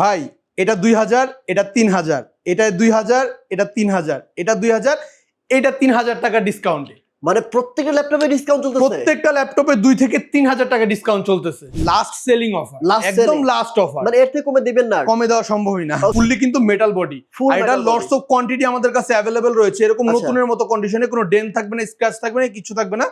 ভাই এটা দুই হাজার এটা তিন হাজার। এটা দুই হাজার এটা তিন হাজার। এটা দুই হাজার এটা তিন হাজার টাকা ডিসকাউন্টে মানে প্রত্যেকটা ল্যাপটপে ডিসকাউন্ট চলতেছে? প্রত্যেকটা ল্যাপটপে দুই থেকে তিন হাজার টাকা ডিসকাউন্ট চলতেছে। লাস্ট সেলিং অফার একদম লাস্ট অফার মানে এর থেকে কমে দিবেন না। কমে দেওয়া সম্ভবই না. ফুললি কিন্তু মেটাল বডি এটা লটস অফ কোয়ান্টিটি আমাদের কাছে অ্যাভেলেবেল রয়েছে। এরকম আচ্ছা। নতুনের মতো কন্ডিশনে কোনো ডেন থাকবে না স্ক্র্যাচ থাকবে না কিছু থাকবে না।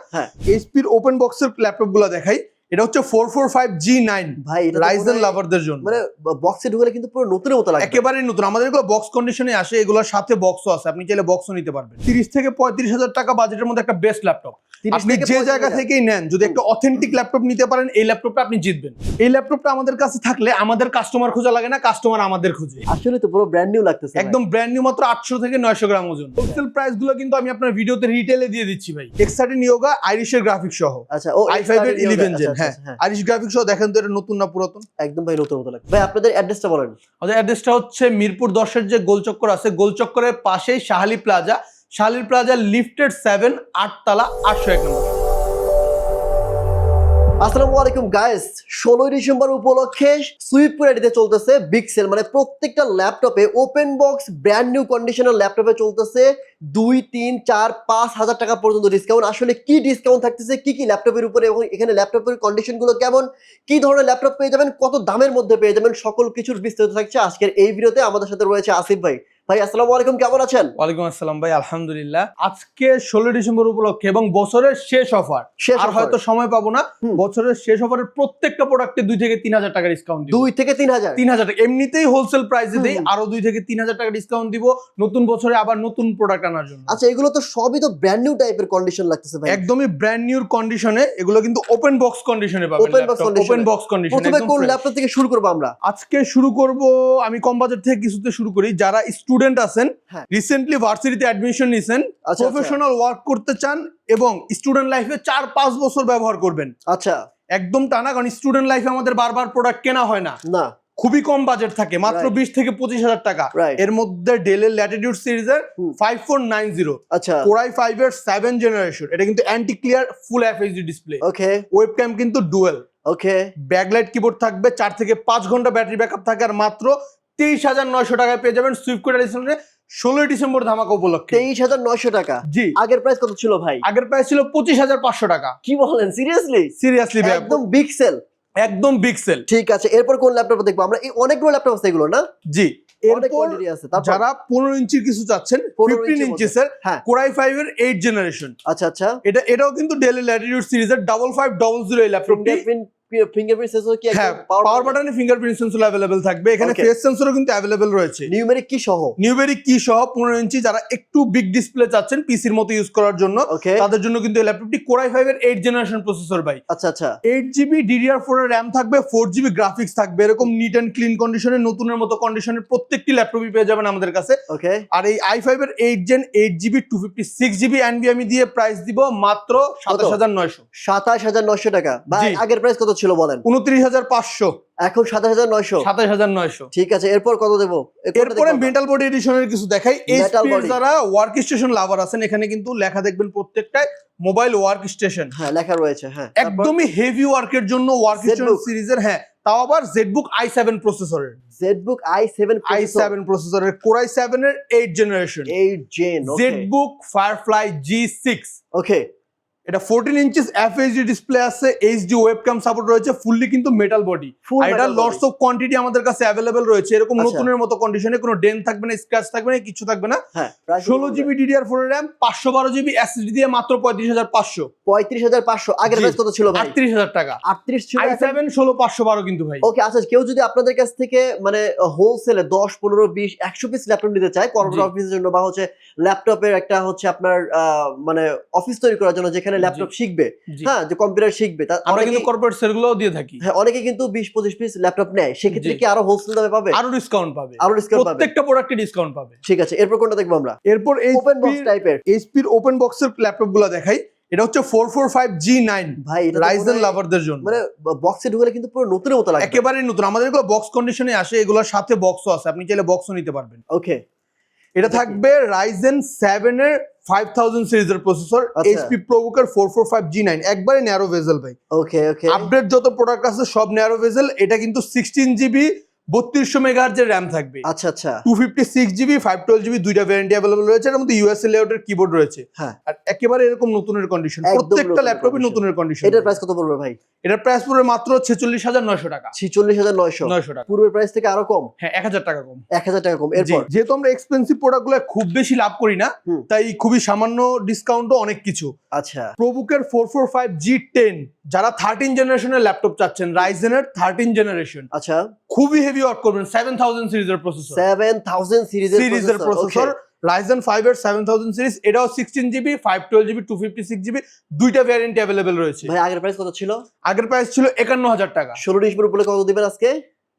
এইচপির ওপেন বক্সের ল্যাপটপগুলো দেখাই। এটা হচ্ছে four four five G nine ভাই রাইজেন লাভারদের জন্য। মানে বক্সে ঢুকলে কিন্তু পুরো নতুনের মতো লাগবে। একেবারে নতুন। আমাদের এগুলো বক্স কন্ডিশনে আসে এগুলোর সাথে বক্সও আছে। আপনি চাইলে বক্সও নিতে পারবেন। তিরিশ থেকে পঁয়ত্রিশ হাজার টাকা বাজেটের মধ্যে একটা বেস্ট ল্যাপটপ আপনি যে জায়গা থেকেই নেন যদি একটা অথেন্টিক ল্যাপটপ নিতে পারেন এই ল্যাপটপটা আপনি জিতবেন। এই ল্যাপটপটা আমাদের কাছে থাকলে আমাদের কাস্টমার খোঁজা লাগে না কাস্টমার আমাদের খুঁজে। আসলে তো পুরো ব্র্যান্ড নিউ লাগতেছে একদম ব্র্যান্ড নিউ মাত্র আটশো থেকে নয়শো গ্রাম ওজন। হোলসেল প্রাইসগুলো কিন্তু আমি আপনার ভিডিওতে রিটেলে দিয়ে দিচ্ছি ভাই। এক্সার্টিন ইয়োগা আইরিশের গ্রাফিক সহ। আচ্ছা ও আই ফাইভ এর ইলেভেন জেন হ্যাঁ হ্যাঁ আইরিশ গ্রাফিক সহ দেখেন তো এটা নতুন না পুরাতন? একদম ভাই নতুন মতো লাগে ভাই আপনাদের অ্যাড্রেসটা বলেন। আমাদের অ্যাড্রেসটা হচ্ছে মিরপুর দশের যে গোলচক্কর আছে গোলচক্করের পাশেই Shahali plaza Shahali plaza lifted seven আটতলা আটশো এক নম্বর। আসসালামু আলাইকুম গাইস ষোলোই ডিসেম্বর উপলক্ষে সুইপপুর এডিতে চলতেছে বিগ সেল মানে প্রত্যেকটা ল্যাপটপে ওপেন বক্স ব্র্যান্ড নিউ কন্ডিশনের ল্যাপটপে চলতেছে দুই, তিন, চার, পাঁচ হাজার টাকা পর্যন্ত ডিসকাউন্ট আসলে কি ডিসকাউন্ট থাকতেছে, কি কি ল্যাপটপের উপরে এবং এখানে ল্যাপটপের কন্ডিশনগুলো কেমন, কি ধরনের ল্যাপটপ পেয়ে যাবেন, কত দামের মধ্যে পেয়ে যাবেন, সকল কিছুর বিস্তারিত থাকছে আজকের এই ভিডিওতে। আমাদের সাথে রয়েছে আসিফ ভাই। ভাই আসসালামু আলাইকুম কেমন আছেন? ওয়ালাইকুম আসসালাম ভাই আলহামদুলিল্লাহ। আজকে ষোলো ডিসেম্বর উপলক্ষে এবং বছরের শেষ অফার। আর হয়তো সময় পাবো না বছরের শেষ অফারের প্রত্যেকটা প্রোডাক্টে দুই থেকে তিন হাজার টাকা ডিসকাউন্ট দুই থেকে তিন হাজার? তিন হাজার টাকা। এমনিতেই হোলসেল প্রাইসে দেই আরও দুই থেকে তিন হাজার টাকা ডিসকাউন্ট দিব নতুন বছরে আবার নতুন প্রোডাক্ট আনার জন্য। আচ্ছা এগুলো তো সবই তো ব্র্যান্ড নিউ টাইপের কন্ডিশন লাগতেছে ভাই। একদমই ব্র্যান্ড নিউর কন্ডিশনে এগুলো কিন্তু ওপেন বক্স কন্ডিশনে পাবেন ওপেন বক্স কন্ডিশন প্রথমে কোন ল্যাপটপ থেকে শুরু করব আমরা? আজকে শুরু করব আমি কম বাজেট থেকে কিছুতে শুরু করি যারা স্টুডেন্ট আছেন হ্যাঁ। রিসেন্টলি ভার্সিটিতে অ্যাডমিশন নিছেন আচ্ছা প্রফেশনাল ওয়ার্ক করতে চান এবং স্টুডেন্ট লাইফে চার পাঁচ বছর ব্যবহার করবেন। আচ্ছা। একদম টানা কারণ স্টুডেন্ট লাইফে আমাদের বারবার প্রোডাক্ট কেনা হয় না। না। খুবই কম বাজেট থাকে মাত্র বিশ থেকে পঁচিশ হাজার টাকা। এর মধ্যে ডেলের ল্যাটিটিউড সিরিজের। ফাইভ ফোর নাইন জিরো আচ্ছা। কোরাই ফাইভ এর সেভেন জেনারেশন এটা কিন্তু anti glare full FHD display okay webcam কিন্তু ডুয়েল ওকে ব্যাকলাইট কিবোর্ড থাকবে চার থেকে পাঁচ ঘণ্টা ব্যাটারি ব্যাকআপ থাকে আর মাত্র তেইশ হাজার নয়শো টাকায় পেয়ে যাবেন সুইফট এডিশনে ষোলোই ডিসেম্বর ধামাকা উপলক্ষে। তেইশ হাজার নয়শো টাকা? জি। আগের প্রাইস কত ছিল ভাই? আগের প্রাইস ছিল পঁচিশ হাজার পাঁচশো টাকা। কি বলেন সিরিয়াসলি সিরিয়াসলি একদম বিগ সেল একদম বিগ সেল ঠিক আছে এরপর কোন ল্যাপটপ দেখব? আমরা এই অনেকগুলো ল্যাপটপ আছে এগুলো না? জি। যারা পনেরো ইঞ্চির কিছু চাচ্ছেন 15 ফিফটিন ইঞ্চির ইঞ্চিস এর হ্যাঁ। কোরাই ফাইভ এর এইট জেনারেশন আচ্ছা আচ্ছা। এটা এটাও কিন্তু ডেল ল্যাটিটিউড সিরিজের ডাবল ফাইভ ডবল জিরো এই ল্যাপটপটি ফিঙ্গারপ্রিন্ট সেন্সর কি পাওয়ার বাটনে ফিঙ্গারপ্রিন্ট সেন্সর অ্যাভেলেবেল থাকবে। এখানে ফেস সেন্সরও কিন্তু অ্যাভেলেবেল রয়েছে। নিউমেরিক কি সহ? নিউবেরি কি সহ? পনেরো ইঞ্চি যারা একটু বিগ ডিসপ্লে চাচ্ছেন পিসির মতো ইউজ করার জন্য তাদের জন্য কিন্তু এই ল্যাপটপটি কোরাই ফাইভ এর এইট জেনারেশন প্রসেসর ভাই। আচ্ছা আচ্ছা। এইট জিবি ডিডিআর ফোর এর র্যাম থাকবে ফোর জিবি গ্রাফিক্স থাকবে এরকম নিট অ্যান্ড ক্লিন কন্ডিশনে নতুনের মতো কন্ডিশনের প্রত্যেকটি ল্যাপটপই পেয়ে যাবেন আমাদের কাছে। ওকে আর এই আই ফাইভ এর eight gen eight GB two fifty six GB NVMe দিয়ে প্রাইস দিব মাত্র সাতাশ হাজার নয়শো। সাতাশ হাজার নয়শো টাকা। ভাই আগের প্রাইস কত ছিল বলেন? উনত্রিশ হাজার পাঁচশো। এখন সাতাশ হাজার নয়শো। সাতাশ হাজার নয়শো। ঠিক আছে এরপর কত দেবো? এরপরে মেটাল বডি এডিশনের কিছু দেখাই। যারা ওয়ার্ক স্টেশন লাভার আছেন এখানে কিন্তু লেখা দেখবেন প্রত্যেকটাই মোবাইল ওয়ার্ক স্টেশন হ্যাঁ লেখা রয়েছে হ্যাঁ। একদমই হেভি ওয়ার্কের জন্য ওয়ার্ক স্টেশন সিরিজের হ্যাঁ। তাও আবার জেডবুক আই সেভেন প্রসেসরের ZBook I seven I seven প্রসেসরের কোরাই সেভেন এর eight generation eight gen ZBook Firefly G six okay এটা ফোরটিন ইঞ্চিস এফএইচডি ডিসপ্লে আছে এইচডি ওয়েবক্যাম সাপোর্ট রয়েছে ফুললি কিন্তু মেটাল বডি এটা লটস অফ কোয়ান্টিটি আমাদের কাছে অ্যাভেলেবেল রয়েছে এরকম আচ্ছা। নতুনের মতো কন্ডিশনে কোনো ডেন থাকবে না স্ক্র্যাচ থাকবে না কিছু থাকবে না। হ্যাঁ ষোলো জিবি ডিডিআর ফোর র্যাম পাঁচশো বারো জিবি এসএসডি দিয়ে মাত্র পঁয়ত্রিশ হাজার পাঁচশো। পঁয়ত্রিশ হাজার পাঁচশো আগের। প্রাইস কত ছিল আটত্রিশ হাজার টাকা। আটত্রিশ ছিল সেভেন ষোলো পাঁচশো বারো কিন্তু ভাই। ওকে আচ্ছা কেউ যদি আপনাদের কাছ থেকে মানে হোলসেলে দশ পনেরো বিশ একশো পিস ল্যাপটপ নিতে চায় কর্পোরেট। অফিসের জন্য বা হচ্ছে ল্যাপটপের একটা হচ্ছে আপনার মানে অফিস তৈরি করার জন্য যেখানে ল্যাপটপ শিখবে হ্যাঁ যে কম্পিউটার শিখবে আমরা কিন্তু কর্পোরেট সেলগুলোও দিয়ে থাকি। হ্যাঁ অনেকে কিন্তু বিশ পঁচিশ পিস ল্যাপটপ নেয় সেক্ষেত্রে কি আরও হোলসেল দামে পাবে? আরও ডিসকাউন্ট পাবে। আরও ডিসকাউন্ট পাবে। প্রত্যেকটা প্রোডাক্টে ডিসকাউন্ট পাবে। ঠিক আছে এরপর কোনটা দেখব আমরা? এরপর ওপেন বক্স টাইপের এইচপির ওপেন বক্সের ল্যাপটপগুলো দেখাই। এটা হচ্ছে four four five G nine ভাই এটা তো রাইজেন লাভারদের জন্য। মানে বক্সে ঢুকলে কিন্তু পুরো নতুনের মতো লাগবে। একেবারে নতুন। আমাদের এগুলো বক্স কন্ডিশনে আসে এগুলোর সাথে বক্সও আছে। আপনি চাইলে বক্সও নিতে পারবেন। ওকে এটা থাকবে রাইজেন সেভেন এর ফাইভ থাউজেন্ড সিরিজের processor. HP প্রোভোকার four four five G nine একবারে ন্যারো ভেজেল ভাই ওকে ওকে আপডেট যত প্রোডাক্ট আছে সব ন্যারো ভেজেল এটা কিন্তু সিক্সটিন জিবি বত্রিশশো মেগাহার্জের র্যাম থাকবে। আচ্ছা আচ্ছা। Two fifty six GB five twelve GB দুইটা ভ্যারিয়েন্ট অ্যাভেলেবল রয়েছে এর মধ্যে ইউএসএ লেআউটের কিবোর্ড রয়েছে। হ্যাঁ। আর একেবারে এরকম নতুনের কন্ডিশন প্রত্যেকটা ল্যাপটপই নতুনের কন্ডিশন এটার প্রাইস কত পড়বে ভাই? এটার প্রাইস পড়বে মাত্র ছেচল্লিশ হাজার নয়শো টাকা। ছেচল্লিশ হাজার নয়শো। নয়শো টাকা। পূর্বের প্রাইস থেকে আরও কম? হ্যাঁ এক হাজার টাকা কম। এক হাজার টাকা কম। এরপর? যেহেতু আমরা এক্সপেন্সিভ প্রোডাক্টগুলো খুব বেশি লাভ করি না তাই খুবই সামান্য ডিসকাউন্টও অনেক কিছু। আচ্ছা। প্রবুকের four four five G ten যারা থার্টিন জেনারেশনের ল্যাপটপ চাচ্ছেন রাইজেনের থার্টিন জেনারেশন আচ্ছা। খুবই হেভি ওয়ার্ক করবেন সেভেন থাউজেন্ড সিরিজের প্রসেসর সেভেন থাউজেন্ড সিরিজের প্রসেসর রাইজেন ফাইভ এর সেভেন থাউজেন্ড সিরিজ এটাও sixteen GB five twelve GB two fifty six GB দুইটা ভ্যারিয়েন্ট অ্যাভেলেবেল রয়েছে। ভাই আগের প্রাইস কত ছিল? আগের প্রাইস ছিল একান্ন হাজার টাকা। ষোলো ডিসেম্বর উপলক্ষে কত দিবেন আজকে?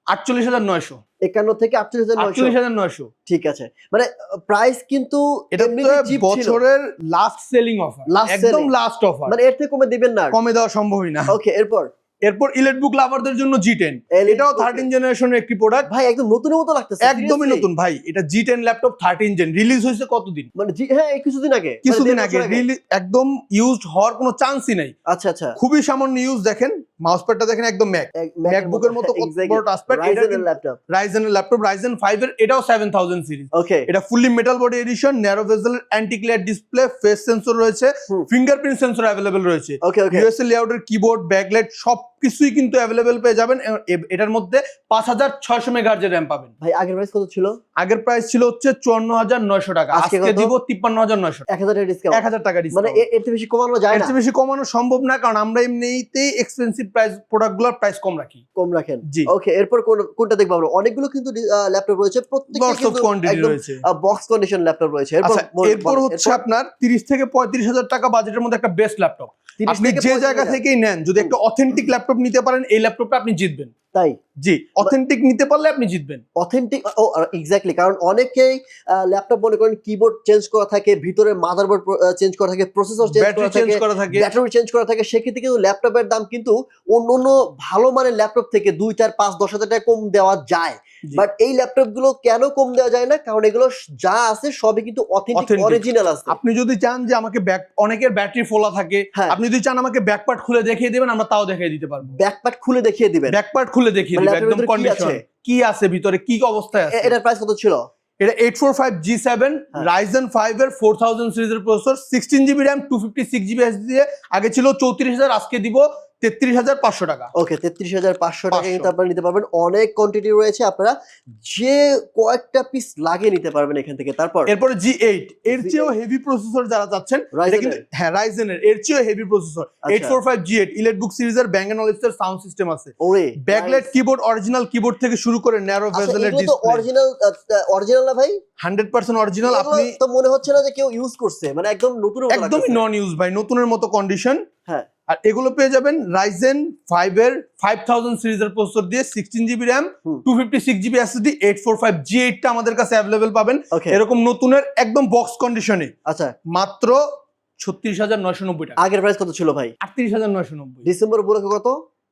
আটচল্লিশ হাজার নয়শো। একান্ন থেকে আটচল্লিশ হাজার আটচল্লিশ হাজার নয়শো। ঠিক আছে। মানে প্রাইস কিন্তু এটা। বছরের লাস্ট সেলিং অফার একদম লাস্ট অফার মানে এর থেকে কমে দিবেন না কমে দেওয়া সম্ভবই না। ওকে এরপর? এরপর ইলেট বুক লাভারদের জন্য জি টেন এটাও থার্টিন জেনারেশনের একটি প্রোডাক্ট ভাই একদম নতুনের মতো লাগতেছে। একদমই নতুন। ভাই এটা G ten laptop thirteen gen release হয়েছে কতদিন? মানে হ্যাঁ কিছুদিন আগে। মানে কিছুদিন আগে। রিলিজ একদম ইউজড হওয়ার কোনো চান্সই নাই। আচ্ছা আচ্ছা। খুবই সামান্য ইউজ দেখেন। মাউস প্যাডটা দেখেন একদম ম্যাক ম্যাকবুকের মতো। বড় টাচপ্যাড ল্যাপটপ রাইজেনের ল্যাপটপ রাইজেন ফাইভ এর এটাও সেভেন থাউজেন্ড সিরিজ ওকে এটা fully metal body edition narrow bezel anti glare display face sensor রয়েছে। ফিঙ্গারপ্রিন্ট সেন্সর অ্যাভেলেবেল রয়েছে। ওকে ওকে ইউএসএ লেআউটের কিবোর্ড ব্যাকলাইট সব কিছুই কিন্তু অ্যাভেলেবেল পেয়ে যাবেন। এটার মধ্যে পাঁচ হাজার ছয়শো মেগাহার্জের র্যাম পাবেন। ভাই আগের প্রাইস কত ছিল? আগের প্রাইস ছিল হচ্ছে চুয়ান্ন হাজার নয়শো টাকা। আজকে দিব তিপ্পান্ন হাজার নয়শো এক হাজার ডিসকাউন্ট এক হাজার টাকা মানে এর থেকে বেশি কমানো যায় এর বেশি কমানো সম্ভব না কারণ আমরা এমনিতেই এক্সপেন্সিভ প্রাইস প্রোডাক্ট প্রোডাক্টগুলোর প্রাইস কম রাখি। কম রাখেন। জি। ওকে এরপর কোন- কোনটা দেখব আমরা? অনেকগুলো কিন্তু ল্যাপটপ রয়েছে। প্রত্যেকটা কিন্তু কোয়ান্টিটি রয়েছে। বক্স কন্ডিশন ল্যাপটপ রয়েছে। এরপর আচ্ছা এরপর হচ্ছে আপনার তিরিশ থেকে পঁয়ত্রিশ হাজার টাকা বাজেটের মধ্যে একটা বেস্ট ল্যাপটপ আপনি যে জায়গা থেকেই নেন যদি একটা অথেন্টিক ল্যাপটপ নিতে পারেন এই ল্যাপটপটা আপনি জিতবেন। তাই? জি অথেন্টিক নিতে পারলে আপনি জিতবেন। অথেন্টিক ও এক্স্যাক্টলি কারণ অনেকেই ল্যাপটপ মনে করেন কিবোর্ড চেঞ্জ করা থাকে ভিতরে মাদারবোর্ড চেঞ্জ করা থাকে প্রসেসর চেঞ্জ করা থাকে ব্যাটারি চেঞ্জ করা থাকে সেক্ষেত্রে কিন্তু ল্যাপটপের দাম কিন্তু অন্য অন্য ভালো মানের ল্যাপটপ থেকে দুই চার পাঁচ দশ হাজার টাকা কম দেওয়া যায়। বাট এই ল্যাপটপগুলো কেন কম দেওয়া যায় না? কারণ এগুলো যা আছে সবই কিন্তু অথেন্টিক অরিজিনাল আছে। আপনি যদি চান যে আমাকে ব্যাক অনেকের ব্যাটারি ফোলা থাকে হ্যাঁ। আপনি যদি চান আমাকে ব্যাক পার্ট খুলে দেখিয়ে দিবেন আমরা তাও দেখিয়ে দিতে পারব। ব্যাকপ্যাক খুলে দেখিয়ে দিবেন। ব্যাক পার্ট খুলে দেখিয়ে মানে দিবে একদম কন্ডিশন? কি আছে ভিতরে কি অবস্থায় আছে এটার প্রাইস কত ছিল এটা eight four five G seven. Ryzen five এর ফোর থাউজেন্ড সিরিজের processor sixteen GB RAM two fifty six GB দিয়ে আগে ছিল চৌত্রিশ হাজার আজকে দিব তেত্রিশ হাজার পাঁচশো টাকা। ওকে তেত্রিশ হাজার পাঁচশো টাকা কিন্তু আপনারা নিতে পারবেন। অনেক কোয়ান্টিটি রয়েছে। আপনারা যে কয়েকটা পিস লাগিয়ে নিতে পারবেন এখান থেকে। তারপর এরপরে জি এইট এর চেয়েও হেভি প্রসেসর যারা চাচ্ছেন? হ্যাঁ রাইজেনের এর। চেয়েও heavy processor. Eight four five G eight elite book সিরিজের ব্যাঙ্গ অ্যান্ড সাউন্ড সিস্টেম আছে। ওরে ব্যাকলাইট কিবোর্ড অরিজিনাল কিবোর্ড থেকে শুরু করে ন্যারো আচ্ছা ভেজেলের ডিসপ্লে অরিজিনাল অরিজিনাল না ভাই? হান্ড্রেড পার্সেন্ট অরিজিনাল আপনি তো মনে হচ্ছে না যে কেউ ইউজ করছে। মানে একদম নতুন একদমই নন ইউজ ভাই নতুনের মতো কন্ডিশন হ্যাঁ। আর এগুলো পেয়ে যাবেন রাইজেন ফাইভ এর ফাইভ থাউজেন্ড সিরিজের প্রসেসর দিয়ে sixteen GB RAM two fifty six GB SSD eight four five G এইটটা আমাদের কাছে অ্যাভেলেবেল পাবেন। এরকম নতুনের একদম বক্স কন্ডিশনে আচ্ছা। মাত্র ছত্রিশ হাজার নয়শো নব্বই টাকা। আগের প্রাইস কত ছিল ভাই? আটত্রিশ হাজার নয়শো নব্বই। ডিসেম্বর উপলক্ষে কত?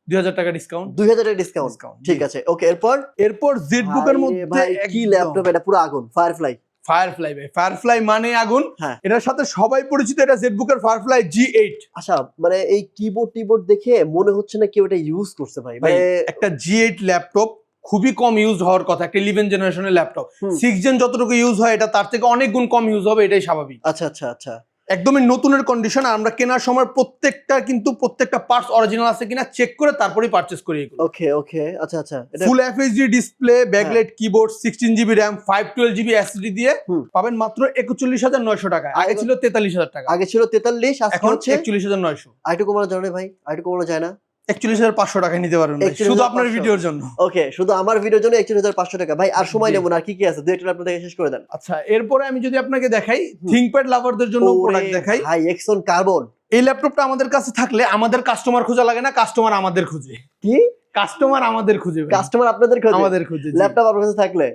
দুই হাজার টাকা ডিসকাউন্ট দুই হাজার টাকা ডিসকাউন্ট ঠিক আছে। ওকে এরপর? এরপর জেড বুকের মধ্যে কি ল্যাপটপ এটা? পুরো আগুন ফায়ারফ্লাই ফায়ারফ্লাই ভাই। ফায়ারফ্লাই মানে আগুন। হ্যাঁ। এটার সাথে সবাই পরিচিত এটা জেটবুকের ফায়ারফ্লাই জি এইট আচ্ছা মানে এই কিবোর্ড টিবোর্ড দেখে মনে হচ্ছে না কেউ এটা ইউজ করছে ভাই। ভাই মানে একটা জি এইট ল্যাপটপ খুবই কম ইউজ হওয়ার কথা একটা ইলেভেন জেনারেশনের ল্যাপটপ। সিক্স জেন যতটুকু ইউজ হয় এটা তার থেকে অনেক গুণ কম ইউজ হবে এটাই স্বাভাবিক। আচ্ছা আচ্ছা আচ্ছা। একদমই নতুনের কন্ডিশন আমরা কেনার সময় প্রত্যেকটা কিন্তু প্রত্যেকটা পার্টস অরিজিনাল আছে কিনা চেক করে তারপরেই পারচেস করি ওকে ওকে আচ্ছা আচ্ছা full FSD display backlight keyboard sixteen GB RAM five twelve GB SSD দিয়ে পাবেন মাত্র একচল্লিশ হাজার নয়শো টাকা। আগে ছিল তেতাল্লিশ হাজার টাকা। আগে ছিল তেতাল্লিশ আজকে এখন হচ্ছে একচল্লিশ হাজার নয়শো। আরেকটু কমানো যায় না ভাই আইটু কমানো যায় না। একচল্লিশ হাজার পাঁচশো টাকা নিতে পারবেন শুধু আপনার ভিডিওর জন্য। ওকে শুধু আমার ভিডিওর জন্য একচল্লিশ হাজার পাঁচশো টাকা। ভাই আর সময় নেব না কি কি আছে? দুই একটা আপনাদের শেষ করে দেন। আচ্ছা এরপরে আমি যদি আপনাকে দেখাই। থিংকপ্যাড লাভারদের জন্য প্রোডাক্ট দেখাই। ভাই এক্সন কার্বন এই ল্যাপটপটা আমাদের কাছে থাকলে আমাদের কাস্টমার খোঁজা লাগে না কাস্টমার আমাদের খুঁজে। কি? কাস্টমার আমাদের খুঁজে কাস্টমার আপনাদের খোঁজে? আমাদের খুঁজে ল্যাপটপ আপনার কাছে থাকলে?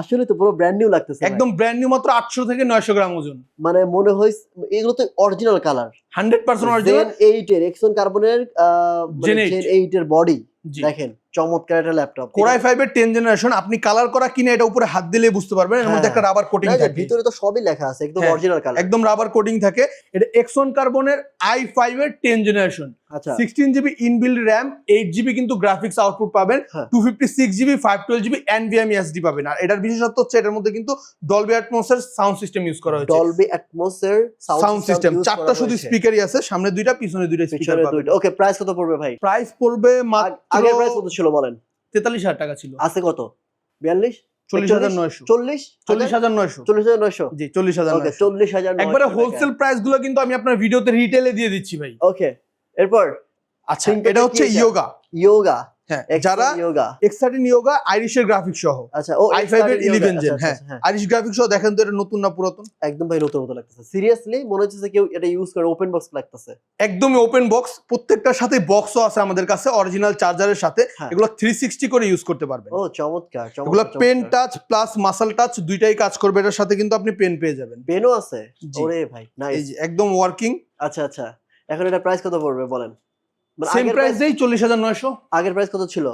আসলে তো পুরো ব্র্যান্ড নিউ লাগতেছে একদম ব্র্যান্ড নিউ মাত্র আটশো থেকে নয়শো গ্রাম ওজন। মানে মনে হয় এগুলো তো original colour hundred percent original gen eight এর এক্সন কার্বনের জেন 8 এর বডি দেখেন। চমৎকার একটা ল্যাপটপ কোরাই ফাইভের টেন জেনারেশন আপনি কালার করা কিনে এটা উপরে হাত দিলে বুঝতে পারবেন এর মধ্যে হ্যাঁ। একটা রাবার কোটিং থাকে। ভিতরে তো সবই লেখা আছে একদম হ্যাঁ, অরিজিনাল কালার একদম রাবার কোটিং থাকে। এটা এক্সন কার্বনের i ten generation sixteen GB inbuilt RAM eight GB কিন্তু গ্রাফিক্স আউটপুট পাবেন হ্যাঁ। Two fifty six GB five twelve GB NVM SD পাবেন। আর এটার বিশেষত্ব হচ্ছে এটার মধ্যে কিন্তু ডলবি অ্যাটমসের সাউন্ড সিস্টেম ইউজ করা হয়েছে। ডলবি অ্যাটমসফিয়ার সাউন্ড সিস্টেম চারটা শুধু স্পিকারই আছে সামনে দুইটা পিছনে দুইটা স্পিকার ওকে প্রাইস কত পড়বে ভাই? প্রাইস পড়বে আগ- আগের প্রাইস কত ছিল? বলেন? তেতাল্লিশ হাজার টাকা ছিল। আছে কত? বিয়াল্লিশ? চল্লিশ হাজার নয়শো। চল্লিশ? চল্লিশ হাজার নয়শো। চল্লিশ হাজার নয়শো? জি চল্লিশ হাজার চল্লিশ হাজার একবারে হোলসেল প্রাইসগুলো কিন্তু আমি আপনার ভিডিওতে রিটেলে দিয়ে দিচ্ছি ভাই। ওকে এরপর আচ্ছা এটা হচ্ছে ইয়োগা ইয়োগা হ্যাঁ যারা এক্সার্টিন ইয়োগা আইরিশের গ্রাফিক্স সহ। আচ্ছা ও আই ফাইভ এর ইলেভেন জেন হ্যাঁ। হ্যাঁ। আইরিশ গ্রাফিক্স সহ দেখেন তো এটা নতুন না পুরাতন? একদম ভাই নতুন মতো লাগতেছে। সিরিয়াসলি মনে হচ্ছে যে কেউ এটা ইউজ করে ওপেন বক্স লাগতেছে। একদমই ওপেন বক্স প্রত্যেকটার সাথে বক্সও আছে আমাদের কাছে অরিজিনাল চার্জারের সাথে। হ্যাঁ। এগুলো করে ইউজ করতে পারবেন। ও চমৎকার এগুলো pen touch plus muscle touch দুইটাই কাজ করবে এটার সাথে কিন্তু আপনি পেন পেয়ে যাবেন। পেনও আছে? ওরে ভাই নাইস একদম ওয়ার্কিং আচ্ছা আচ্ছা। এখন এটা প্রাইস কত পড়বে বলেন? সেম প্রাইস দেই চল্লিশ হাজার নয়শো। আগের প্রাইস কত ছিল?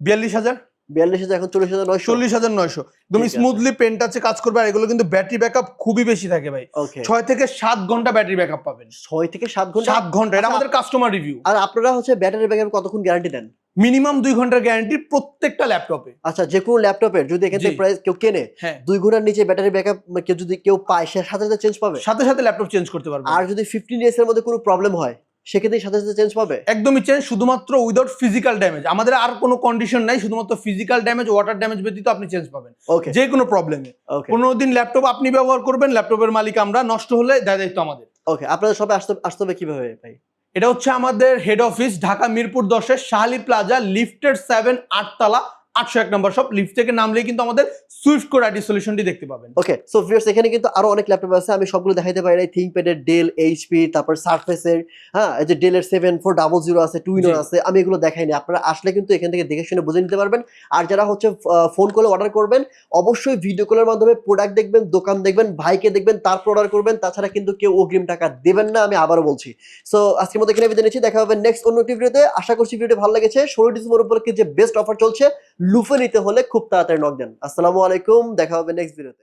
বিয়াল্লিশ হাজার। বিয়াল্লিশ হাজার এখন চল্লিশ হাজার নয়শো। চল্লিশ হাজার নয়শো। একদম স্মুথলি পেন টাচে কাজ করবে আর এগুলো কিন্তু ব্যাটারি ব্যাকআপ খুবই বেশি থাকে ভাই। ছয় থেকে সাত ঘণ্টা ব্যাটারি ব্যাকআপ পাবেন। ছয় থেকে সাত ঘণ্টা? সাত ঘণ্টা এটা আচ্ছা, আমাদের কাস্টমার রিভিউ আর আপনারা হচ্ছে ব্যাটারি ব্যাকআপ কতক্ষণ গ্যারান্টি দেন? মিনিমাম দুই ঘণ্টার গ্যারান্টি প্রত্যেকটা ল্যাপটপে আচ্ছা যে কোনো ল্যাপটপের যদি এখান থেকে প্রাইস কেউ কেনে হ্যাঁ। দুই ঘণ্টার নিচে ব্যাটারি ব্যাকআপ কেউ যদি কেউ পায় সে সাথে সাথে চেঞ্জ পাবে? সাথে সাথে ল্যাপটপ চেঞ্জ করতে পারবেন আর যদি ফিফটিন ইয়ার্স এর মধ্যে কোনো প্রবলেম হয় সেক্ষেত্রে সাথে সাথে চেঞ্জ পাবে? একদমই চেঞ্জ শুধুমাত্র উইদাউট ফিজিক্যাল ড্যামেজ আমাদের আর কোনো কন্ডিশন নাই শুধুমাত্র ফিজিক্যাল ড্যামেজ ওয়াটার ড্যামেজ ব্যতীত আপনি চেঞ্জ পাবেন। ওকে যে কোনো প্রবলেমে পনেরো দিন ল্যাপটপ আপনি ব্যবহার করবেন ল্যাপটপের মালিক আমরা নষ্ট হলে দায় দায়িত্ব আমাদের। ওকে আপনাদের সবাই আসতে আসতে হবে কীভাবে ভাই? এটা হচ্ছে আমাদের হেড অফিস ঢাকা মিরপুর দশের শাহালি প্লাজা লিফটেড সেভেন আটতলা আটশো এক নম্বর সব লিফট থেকে নামলেই কিন্তু আমাদের সুইফট কোড আইডি সলিউশনটি দেখতে পাবেন। ওকে সো ভিউয়ার্স এখানে কিন্তু আরও অনেক ল্যাপটপ আছে আমি সবগুলো দেখাইতে পারি নাই। থিংকপ্যাডের ডেল এইচপি তারপর সারফেসের হ্যাঁ এই যে ডেলের সেভেন ফোর ডাবল জিরো আছে টু ইনোর আছে আমি এগুলো দেখাইনি আপনারা আসলে কিন্তু এখান থেকে দেখে শুনে বুঝে নিতে পারবেন। আর যারা হচ্ছে ফোন কলে অর্ডার করবেন অবশ্যই ভিডিও কলের মাধ্যমে প্রোডাক্ট দেখবেন দোকান দেখবেন ভাইকে দেখবেন তারপর অর্ডার করবেন। তাছাড়া কিন্তু কেউ অগ্রিম টাকা দেবেন না আমি আবারও বলছি। সো আজকের মতো এখানে বিদায় নিচ্ছি দেখা হবে নেক্সট অন্য একটি ভিডিওতে আশা করছি ভিডিওটি ভালো লেগেছে। ষোলো ডিসেম্বর উপলক্ষে যে বেস্ট অফার চলছে লুফে নিতে হলে খুব তাড়াতাড়ি নক দেন। আসসালামু আলাইকুম দেখা হবে নেক্সট ভিডিওতে